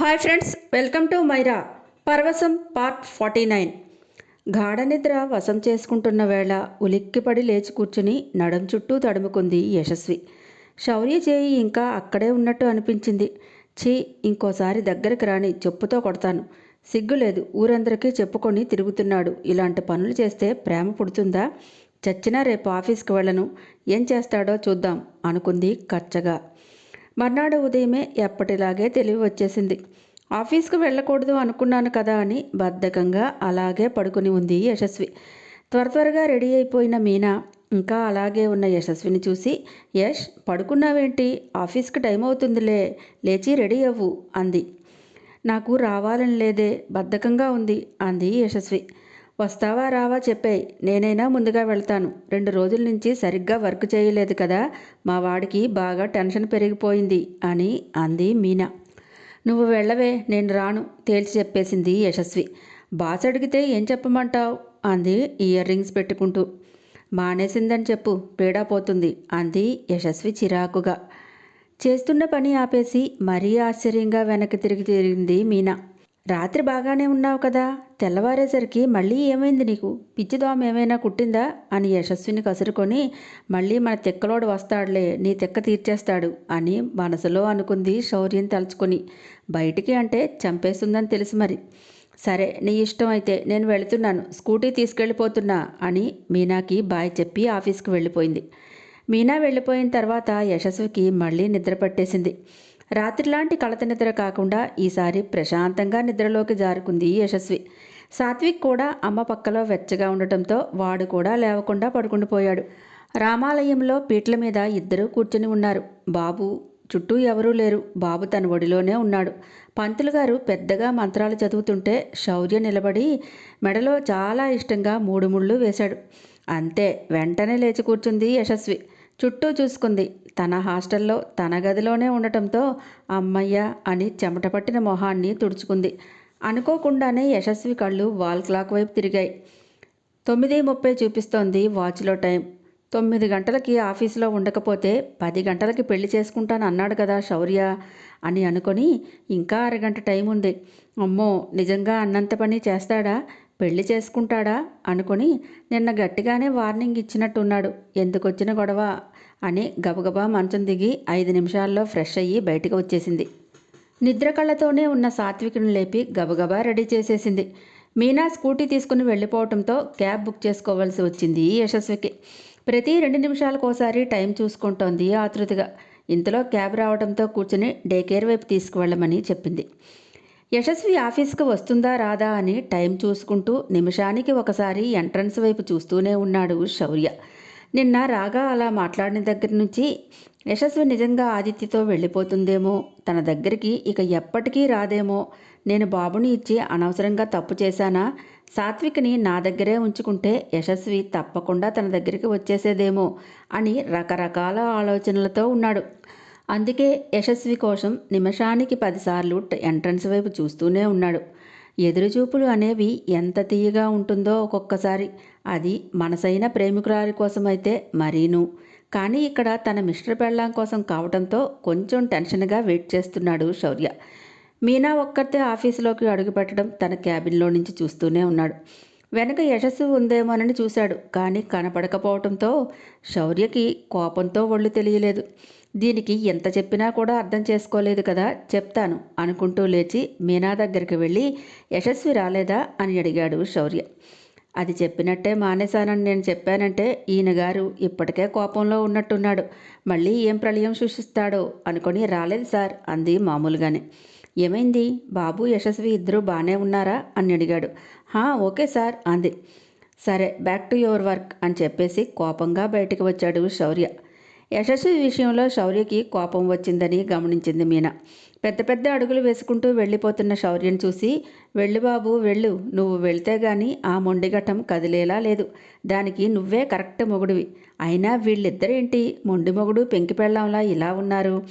Hi friends welcome to Myra. పరవశం part forty nine. గాఢ నిద్ర వశం చేసుకుంటున్న వేళ ఉలిక్కిపడి లేచి కూర్చుని నడం చుట్టూ తడుముకుంది యశస్వి. శౌర్య చేయి ఇంకా అక్కడే ఉన్నట్టు అనిపించింది. ఛీ ఇంకోసారి దగ్గరికి రాని చెప్పుతో కొడతాను. సిగ్గులేదు ఊరందరికీ చెప్పుకొని తిరుగుతున్నాడు. ఇలాంటి పనులు చేస్తే ప్రేమ పుడుతుందా? చచ్చినా రేపు ఆఫీస్కి వెళ్ళను. ఏం చేస్తాడో చూద్దాం అనుకుంది కచ్చగా మర్నాడు ఉదయమే ఎప్పటిలాగే తెలివి వచ్చేసింది. ఆఫీస్కి వెళ్ళకూడదు అనుకున్నాను కదా అని బద్ధకంగా అలాగే పడుకుని ఉంది యశస్వి. త్వర త్వరగా రెడీ అయిపోయిన మీనా ఇంకా అలాగే ఉన్న యశస్విని చూసి యష్ పడుకున్నావేంటి? ఆఫీస్కి టైం అవుతుందిలే. లేచి రెడీ అవ్వు అంది. నాకు రావాలని లేదే. బద్ధకంగా ఉంది అంది యశస్వి. వస్తావా రావా చెప్పేయ్. నేనైనా ముందుగా వెళ్తాను. రెండు రోజుల నుంచి సరిగ్గా వర్క్ చేయలేదు కదా. మా వాడికి బాగా టెన్షన్ పెరిగిపోయింది అని అంది మీనా. నువ్వు వెళ్ళవే నేను రాను తేల్చి చెప్పేసింది యశస్వి. బాస్ అడిగితే ఏం చెప్పమంటావు? అంది ఇయర్ రింగ్స్ పెట్టుకుంటూ. మానేసిందని చెప్పు పీడా పోతుంది అంది యశస్వి చిరాకుగా. చేస్తున్న పని ఆపేసి మరీ ఆశ్చర్యంగా వెనక్కి తిరిగి తిరిగింది మీనా. రాత్రి బాగానే ఉన్నావు కదా. తెల్లవారేసరికి మళ్ళీ ఏమైంది నీకు? పిచ్చిదోమ ఏమైనా కుట్టిందా? అని యశస్విని కసురుకొని మళ్ళీ మన తెక్కలోడు వస్తాడులే నీ తెక్క తీర్చేస్తాడు అని మనసులో అనుకుంది శౌర్యం తలుచుకొని. బయటికి అంటే చంపేస్తుందని తెలుసు మరి. సరే నీ ఇష్టం అయితే నేను వెళుతున్నాను. స్కూటీ తీసుకెళ్ళిపోతున్నా అని మీనాకి బాయ్ చెప్పి ఆఫీస్కి వెళ్ళిపోయింది. మీనా వెళ్ళిపోయిన తర్వాత యశస్వికి మళ్ళీ నిద్ర పట్టేసింది. రాత్రిలాంటి కలత నిద్ర కాకుండా ఈసారి ప్రశాంతంగా నిద్రలోకి జారుకుంది యశస్వి. సాత్విక్ కూడా అమ్మ పక్కలో వెచ్చగా ఉండటంతో వాడు కూడా లేవకుండా పడుకుండిపోయాడు రామాలయంలో పీట్ల మీద ఇద్దరూ కూర్చుని ఉన్నారు. బాబు చుట్టూ ఎవరూ లేరు. బాబు తన ఒడిలోనే ఉన్నాడు. పంతులు గారు పెద్దగా మంత్రాలు చదువుతుంటే శౌర్య నిలబడి మెడలో చాలా ఇష్టంగా మూడు ముళ్ళు వేశాడు. అంతే వెంటనే లేచి కూర్చుంది యశస్వి. చుట్టూ చూసుకుంది. తన హాస్టల్లో తన గదిలోనే ఉండటంతో అమ్మయ్య అని చెమట పట్టిన మొహాన్ని తుడుచుకుంది. అనుకోకుండానే యశస్వి కళ్ళు వాల్ క్లాక్ వైపు తిరిగాయి. తొమ్మిది ముప్పై చూపిస్తోంది వాచ్లో టైం. తొమ్మిది గంటలకి ఆఫీసులో ఉండకపోతే పది గంటలకి పెళ్ళి చేసుకుంటాను అన్నాడు కదా శౌర్య అని అనుకొని ఇంకా అరగంట టైం ఉంది. అమ్మో నిజంగా అన్నంత పని చేస్తాడా? పెళ్ళి చేసుకుంటాడా? అనుకొని నిన్న గట్టిగానే వార్నింగ్ ఇచ్చినట్టున్నాడు. ఎందుకొచ్చిన గొడవ? అని గబగబా మంచం దిగి ఐదు నిమిషాల్లో ఫ్రెష్ అయ్యి బయటకు వచ్చేసింది. నిద్ర కళ్ళతోనే ఉన్న సాత్వికుని లేపి గబగబా రెడీ చేసేసింది. మీనా స్కూటీ తీసుకుని వెళ్ళిపోవడంతో క్యాబ్ బుక్ చేసుకోవాల్సి వచ్చింది యశస్వికి. ప్రతి రెండు నిమిషాలకోసారి టైం చూసుకుంటోంది ఆతృతగా. ఇంతలో క్యాబ్ రావడంతో కూర్చుని డే కేర్ వైపు తీసుకువెళ్ళమని చెప్పింది. యశస్వి ఆఫీస్కి వస్తుందా రాదా అని టైం చూసుకుంటూ నిమిషానికి ఒకసారి ఎంట్రన్స్ వైపు చూస్తూనే ఉన్నాడు శౌర్య. నిన్న రాగా అలా మాట్లాడిన దగ్గర నుంచి యశస్వి నిజంగా ఆదిత్యతో వెళ్ళిపోతుందేమో. తన దగ్గరికి ఇక ఎప్పటికీ రాదేమో. నేను బాబుని ఇచ్చి అనవసరంగా తప్పు చేశానా? సాత్విక్ని నా దగ్గరే ఉంచుకుంటే యశస్వి తప్పకుండా తన దగ్గరికి వచ్చేసేదేమో అని రకరకాల ఆలోచనలతో ఉన్నాడు. అందుకే యశస్వి కోసం నిమిషానికి పదిసార్లు ఎంట్రన్స్ వైపు చూస్తూనే ఉన్నాడు. ఎదురుచూపులు అనేవి ఎంత తీయగా ఉంటుందో ఒక్కొక్కసారి. అది మనసైన ప్రేమికురాలి కోసమైతే మరీను. కానీ ఇక్కడ తన మిస్టర్ పెళ్ళాం కోసం కావడంతో కొంచెం టెన్షన్గా వెయిట్ చేస్తున్నాడు శౌర్య. మీనా ఒక్కతే ఆఫీసులోకి అడుగుపెట్టడం తన క్యాబిన్లో నుంచి చూస్తూనే ఉన్నాడు. వెనక యశస్సు ఉందేమోనని చూశాడు. కానీ కనపడకపోవడంతో శౌర్యకి కోపంతో ఒళ్ళు తెలియలేదు. దీనికి ఎంత చెప్పినా కూడా అర్థం చేసుకోలేదు కదా చెప్తాను అనుకుంటూ లేచి మీనా దగ్గరికి వెళ్ళి యశస్వి రాలేదా అని అడిగాడు శౌర్య. అది చెప్పినట్టే మానేశానని నేను చెప్పానంటే ఈయన గారు ఇప్పటికే కోపంలో ఉన్నట్టున్నాడు. మళ్ళీ ఏం ప్రళయం సృష్టిస్తాడో అనుకొని రాలేదు సార్ అంది మామూలుగానే. ఏమైంది? బాబు యశస్వి ఇద్దరు బాగానే ఉన్నారా? అని అడిగాడు. హా ఓకే సార్ అంది. సరే బ్యాక్ టు యువర్ వర్క్ అని చెప్పేసి కోపంగా బయటికి వచ్చాడు శౌర్య. యశస్వి విషయంలో శౌర్యకి కోపం వచ్చిందని గమనించింది మీనా. పెద్ద పెద్ద అడుగులు వేసుకుంటూ వెళ్ళిపోతున్న శౌర్యం చూసి వెళ్ళు బాబు వెళ్ళు. నువ్వు వెళ్తే గాని ఆ మొండిఘటం కదిలేలా లేదు. దానికి నువ్వే కరెక్ట్ మొగుడివి. అయినా వీళ్ళిద్దరేంటి? మొండి మొగుడు పెంకి పెళ్ళంలా ఇలా ఉన్నారు.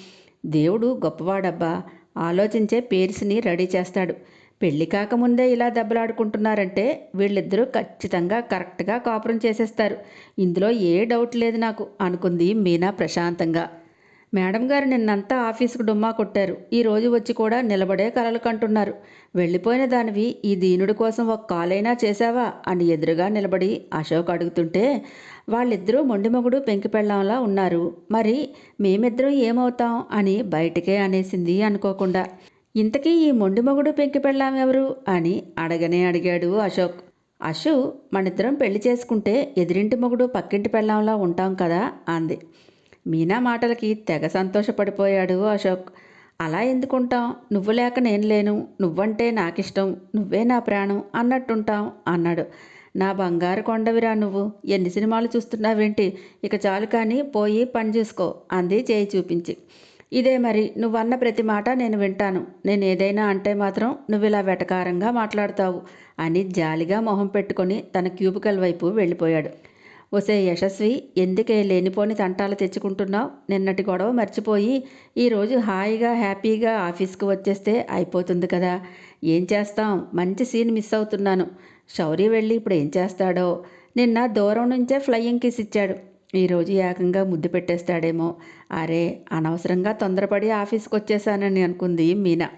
దేవుడు గొప్పవాడబ్బా. ఆలోచించే పేర్స్ని రెడీ చేస్తాడు. పెళ్ళి కాకముందే ఇలా దెబ్బలాడుకుంటున్నారంటే వీళ్ళిద్దరూ ఖచ్చితంగా కరెక్ట్గా కాపురం చేసేస్తారు. ఇందులో ఏ డౌట్ లేదు నాకు అనుకుంది మీనా ప్రశాంతంగా. మేడం గారు నిన్నంతా ఆఫీసుకు డుమ్మా కొట్టారు. ఈ రోజు వచ్చి కూడా నిలబడే కలలు కంటున్నారు. వెళ్ళిపోయిన దానివి ఈ దీనుడి కోసం ఒక కాలైనా చేశావా? అని ఎదురుగా నిలబడి అశోక్ అడుగుతుంటే వాళ్ళిద్దరూ మొండిమగుడు పెంకిపెళ్ళంలా ఉన్నారు. మరి మేమిద్దరం ఏమవుతాం? అని బయటికే అనేసింది అనుకోకుండా. ఇంతకీ ఈ మొండిమగుడు పెంకిపెళ్ళాం ఎవరు? అని అడగనే అడిగాడు అశోక్. అశు మనిద్దరం పెళ్ళి చేసుకుంటే ఎదిరింటి మొగుడు పక్కింటి పెళ్ళంలా ఉంటాం కదా అంది. మీనా మాటలకి తెగ సంతోషపడిపోయాడు అశోక్. అలా ఎందుకుంటాం నువ్వు లేక నేను లేను. నువ్వంటే నాకిష్టం. నువ్వే నా ప్రాణం అన్నట్టుంటాం అన్నాడు. నా బంగారు కొండవిరా నువ్వు. ఎన్ని సినిమాలు చూస్తున్నావేంటి? ఇక చాలు కానీ పోయి పని చూసుకో అంది చేయి చూపించి. ఇదే మరి. నువ్వన్న ప్రతి మాట నేను వింటాను. నేను ఏదైనా అంటే మాత్రం నువ్వు ఇలా వెటకారంగా మాట్లాడతావు అని జాలిగా మొహం పెట్టుకొని తన క్యూబికల్ వైపు వెళ్ళిపోయాడు. ఒసే యశస్వి ఎందుకే లేనిపోని తంటాలు తెచ్చుకుంటున్నావు? నిన్నటి గొడవ మర్చిపోయి ఈరోజు హాయిగా హ్యాపీగా ఆఫీస్కి వచ్చేస్తే అయిపోతుంది కదా. ఏం చేస్తాం? మంచి సీన్ మిస్ అవుతున్నాను. శౌరి వెళ్ళి ఇప్పుడు ఏం చేస్తాడో? నిన్న దూరం నుంచే ఫ్లయింగ్ కిస్ ఇచ్చాడు. ఈరోజు ఏకంగా ముద్దు పెట్టేస్తాడేమో. అరే అనవసరంగా తొందరపడి ఆఫీస్కి వచ్చేసానని అనుకుంది మీనా.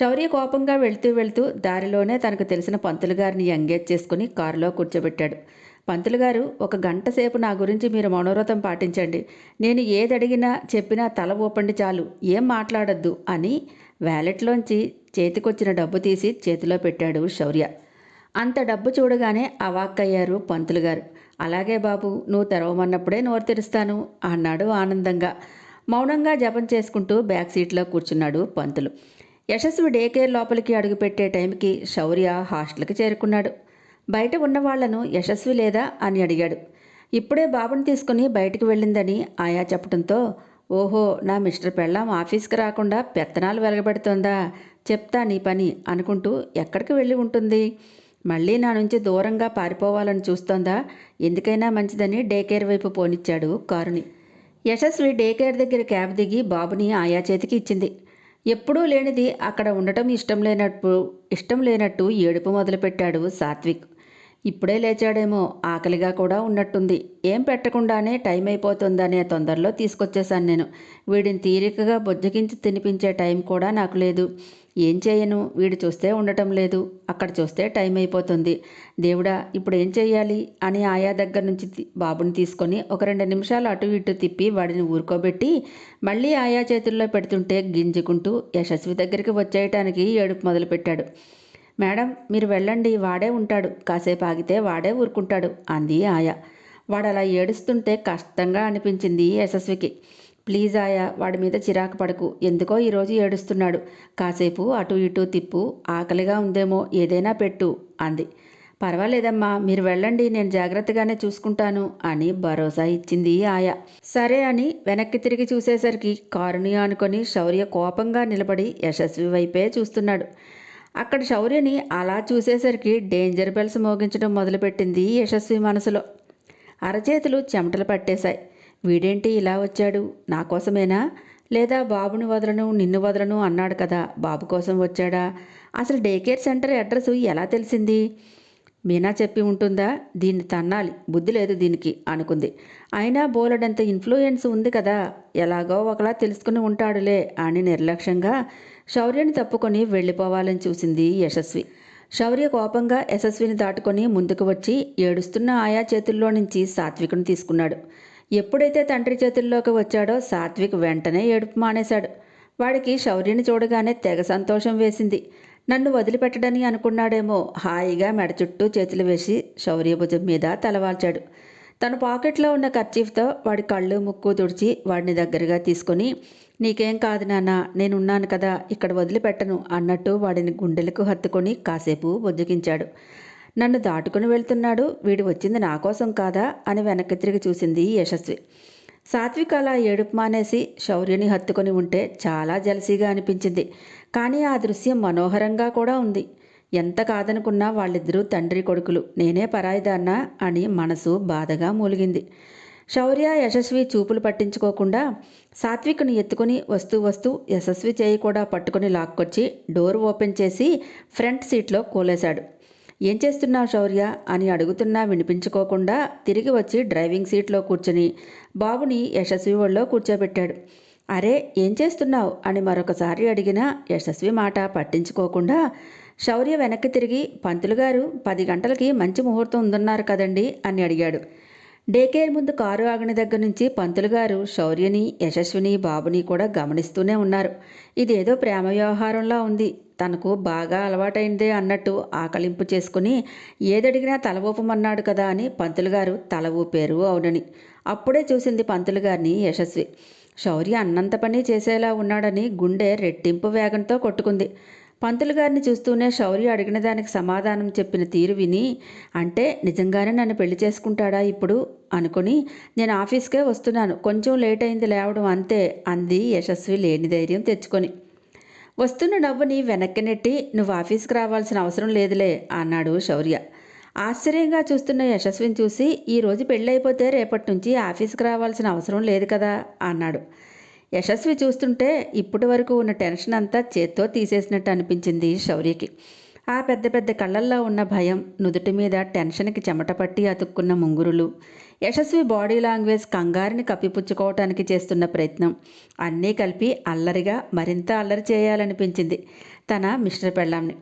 శౌర్య కోపంగా వెళ్తూ వెళ్తూ దారిలోనే తనకు తెలిసిన పంతులు గారిని ఎంగేజ్ చేసుకుని కారులో కూర్చోబెట్టాడు. పంతులు గారు ఒక గంట సేపు నా గురించి మీరు మనోరథం పాటించండి. నేను ఏది అడిగినా చెప్పినా తల ఊపండి చాలు. ఏం మాట్లాడొద్దు అని వ్యాలెట్లోంచి చేతికొచ్చిన డబ్బు తీసి చేతిలో పెట్టాడు శౌర్య. అంత డబ్బు చూడగానే అవాక్కయ్యారు పంతులు గారు. అలాగే బాబు నువ్వు తెరవమన్నప్పుడే నోరు తెరుస్తాను అన్నాడు ఆనందంగా. మౌనంగా జపం చేసుకుంటూ బ్యాక్ సీట్లో కూర్చున్నాడు పంతులు. యశస్వి డే కేర్ లోపలికి అడుగుపెట్టే టైంకి శౌర్య హాస్టల్కి చేరుకున్నాడు. బయట ఉన్నవాళ్ళను యశస్వి లేదా అని అడిగాడు. ఇప్పుడే బాబుని తీసుకుని బయటికి వెళ్ళిందని ఆయా చెప్పడంతో ఓహో నా మిస్టర్ పెళ్ళాం ఆఫీస్కి రాకుండా పెత్తనాలు వెలగబెడుతోందా చెప్తా నీ పని అనుకుంటూ ఎక్కడికి వెళ్ళి ఉంటుంది? మళ్ళీ నా నుంచి దూరంగా పారిపోవాలని చూస్తోందా? ఎందుకైనా మంచిదని డే కేర్ వైపు పోనిచ్చాడు కారుని. యశస్వి డే కేర్ దగ్గర క్యాబ్ దిగి బాబుని ఆయా చేతికి ఇచ్చింది. ఎప్పుడూ లేనిది అక్కడ ఉండటం ఇష్టం లేనట్టు ఇష్టం లేనట్టు ఏడుపు మొదలుపెట్టాడు సాత్విక్. ఇప్పుడే లేచాడేమో ఆకలిగా కూడా ఉన్నట్టుంది. ఏం పెట్టకుండానే టైం అయిపోతుందనే తొందరలో తీసుకొచ్చేశాను నేను. వీడిని తీరికగా బొజ్జగించి తినిపించే టైం కూడా నాకు లేదు. ఏం చేయను? వీడు చూస్తే ఉండటం లేదు. అక్కడ చూస్తే టైం అయిపోతుంది దేవుడా ఇప్పుడు ఏం చేయాలి అని ఆయా దగ్గర నుంచి బాబుని తీసుకొని ఒక రెండు నిమిషాలు అటు ఇటు తిప్పి వాడిని ఊరుకోబెట్టి మళ్ళీ ఆయా చేతుల్లో పెడుతుంటే గింజుకుంటూ యశస్వి దగ్గరికి వచ్చేయటానికి ఏడుపు మొదలుపెట్టాడు. మేడం మీరు వెళ్ళండి వాడే ఉంటాడు. కాసేపు ఆగితే వాడే ఊరుకుంటాడు అంది ఆయా. వాడు అలా ఏడుస్తుంటే కష్టంగా అనిపించింది యశస్వికి. ప్లీజ్ ఆయా వాడి మీద చిరాకు పడకు. ఎందుకో ఈరోజు ఏడుస్తున్నాడు. కాసేపు అటు ఇటు తిప్పు ఆకలిగా ఉందేమో ఏదైనా పెట్టు అంది. పర్వాలేదమ్మా మీరు వెళ్ళండి నేను జాగ్రత్తగానే చూసుకుంటాను అని భరోసా ఇచ్చింది ఆయా. సరే అని వెనక్కి తిరిగి చూసేసరికి కారుని ఆనుకొని శౌర్య కోపంగా నిలబడి యశస్వి వైపే చూస్తున్నాడు. అక్కడ శౌర్యని అలా చూసేసరికి డేంజర్ బెల్స్ మోగించడం మొదలుపెట్టింది యశస్వి మనసులో. అరచేతులు చెమటలు పట్టేశాయి. వీడేంటి ఇలా వచ్చాడు? నా కోసమేనా? లేదా బాబుని వదలను నిన్ను వదలను అన్నాడు కదా. బాబు కోసం వచ్చాడా? అసలు డే కేర్ సెంటర్ అడ్రస్ ఎలా తెలిసింది? మీనా చెప్పి ఉంటుందా? దీన్ని తన్నాలి. బుద్ధి లేదు దీనికి అనుకుంది. అయినా బోలెడంత ఇన్ఫ్లుయెన్స్ ఉంది కదా. ఎలాగో ఒకలా తెలుసుకుని ఉంటాడులే అని నిర్లక్ష్యంగా శౌర్యని తప్పుకొని వెళ్ళిపోవాలని చూసింది యశస్వి. శౌర్య కోపంగా యశస్విని దాటుకొని ముందుకు వచ్చి ఏడుస్తున్న ఆయా చేతుల్లో నుంచి సాత్వికుని తీసుకున్నాడు. ఎప్పుడైతే తండ్రి చేతుల్లోకి వచ్చాడో సాత్విక్ వెంటనే ఏడుపు మానేశాడు. వాడికి శౌర్యని చూడగానే తెగ సంతోషం వేసింది. నన్ను వదిలిపెట్టడని అనుకున్నాడేమో హాయిగా మెడ చుట్టూ చేతులు వేసి శౌర్య భుజం మీద తలవాల్చాడు. తన పాకెట్లో ఉన్న కర్చీఫ్తో వాడి కళ్ళు ముక్కు తుడిచి వాడిని దగ్గరగా తీసుకొని నీకేం కాదు నాన్న నేనున్నాను కదా ఇక్కడ వదిలిపెట్టను అన్నట్టు వాడిని గుండెలకు హత్తుకొని కాసేపు బొజ్జగించాడు. నన్ను దాటుకుని వెళ్తున్నాడు వీడు వచ్చింది నా కోసం కాదా? అని వెనక్కి తిరిగి చూసింది యశస్వి. సాత్విక్ అలా ఏడుపు మానేసి శౌర్యని హత్తుకొని ఉంటే చాలా జలసీగా అనిపించింది. కానీ ఆ దృశ్యం మనోహరంగా కూడా ఉంది. ఎంత కాదనుకున్నా వాళ్ళిద్దరూ తండ్రి కొడుకులు. నేనే పరాయిదాన్నా అని మనసు బాధగా మూలిగింది. శౌర్య యశస్వి చూపులు పట్టించుకోకుండా సాత్విక్ను ఎత్తుకుని వస్తూ వస్తూ యశస్వి చేయి కూడా పట్టుకుని లాక్కొచ్చి డోర్ ఓపెన్ చేసి ఫ్రంట్ సీట్లో కూలేశాడు. ఏం చేస్తున్నావు శౌర్య? అని అడుగుతున్నా వినిపించుకోకుండా తిరిగి వచ్చి డ్రైవింగ్ సీట్లో కూర్చుని బాబుని యశస్వి ఒళ్ళో కూర్చోబెట్టాడు. అరే ఏం చేస్తున్నావు? అని మరొకసారి అడిగిన యశస్వి మాట పట్టించుకోకుండా శౌర్య వెనక్కి తిరిగి పంతులు గారు పది గంటలకి మంచి ముహూర్తం ఉందన్నారు కదండి అని అడిగాడు. డేకేర్ ముందు కారు ఆగిన దగ్గర నుంచి పంతులు గారు శౌర్యని యశస్విని బాబుని కూడా గమనిస్తూనే ఉన్నారు. ఇదేదో ప్రేమ వ్యవహారంలా ఉంది. తనకు బాగా అలవాటైందే అన్నట్టు ఆకలింపు చేసుకుని ఏదడిగినా తల ఊపమన్నాడు కదా అని పంతులు గారు తల ఊపేరు అవునని. అప్పుడే చూసింది పంతులు గారిని యశస్వి. శౌర్య అన్నంత పని చేసేలా ఉన్నాడని గుండె రెట్టింపు వేగంతో కొట్టుకుంది. పంతులు గారిని చూస్తూనే శౌర్య అడిగిన దానికి సమాధానం చెప్పిన తీరు విని అంటే నిజంగానే నన్ను పెళ్ళి చేసుకుంటాడా ఇప్పుడు అనుకుని నేను ఆఫీస్కే వస్తున్నాను. కొంచెం లేట్ అయింది లేవడం అంతే అంది యశస్వి లేని ధైర్యం తెచ్చుకొని. వస్తున్న నవ్వుని వెనక్కి నెట్టి నువ్వు ఆఫీస్కి రావాల్సిన అవసరం లేదులే అన్నాడు శౌర్య. ఆశ్చర్యంగా చూస్తున్న యశస్విని చూసి ఈరోజు పెళ్ళైపోతే రేపటి నుంచి ఆఫీస్కి రావాల్సిన అవసరం లేదు కదా అన్నాడు. యశస్వి చూస్తుంటే ఇప్పటి వరకు ఉన్న టెన్షన్ అంతా చేత్తో తీసేసినట్టు అనిపించింది శౌర్యకి. ఆ పెద్ద పెద్ద కళ్ళల్లో ఉన్న భయం నుదుటి మీద టెన్షన్కి చెమట పట్టి అతుక్కున్న ముంగురులు. యశస్వి బాడీ లాంగ్వేజ్ కంగారుని కప్పిపుచ్చుకోవటానికి చేస్తున్న ప్రయత్నం అన్నీ కలిపి అల్లరిగా మరింత అల్లరి చేయాలనిపించింది తన మిస్టర్ పెళ్ళాంని.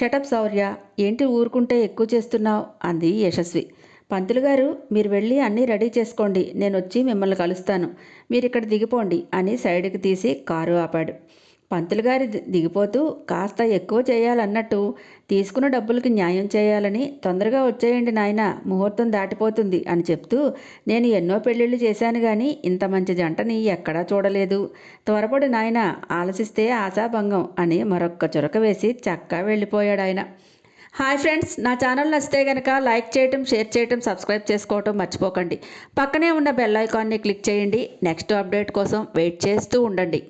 షటప్ శౌర్య ఏంటి ఊరుకుంటే ఎక్కువ చేస్తున్నావు? అంది యశస్వి. పంతులు గారు మీరు వెళ్ళి అన్నీ రెడీ చేసుకోండి. నేను వచ్చి మిమ్మల్ని కలుస్తాను. మీరు ఇక్కడ దిగిపోండి అని సైడ్కి తీసి కారు ఆపాడు. పంతులు గారి దిగిపోతూ కాస్త ఎక్కువ చేయాలన్నట్టు తీసుకున్న డబ్బులకి న్యాయం చేయాలని తొందరగా వచ్చేయండి నాయన ముహూర్తం దాటిపోతుంది అని చెప్తూ నేను ఎన్నో పెళ్ళిళ్ళు చేశాను కానీ ఇంత మంచి జంటని ఎక్కడా చూడలేదు. త్వరపడి నాయన ఆలసిస్తే ఆశాభంగం అని మరొక్క చురక వేసి చక్కా వెళ్ళిపోయాడు ఆయన హాయ్ ఫ్రెండ్స్ నా ఛానల్ నచ్చితే కనుక లైక్ చేయటం షేర్ చేయటం సబ్స్క్రైబ్ చేసుకోవటం మర్చిపోకండి. పక్కనే ఉన్న బెల్ ఐకాన్ని క్లిక్ చేయండి. నెక్స్ట్ అప్డేట్ కోసం వెయిట్ చేస్తూ ఉండండి.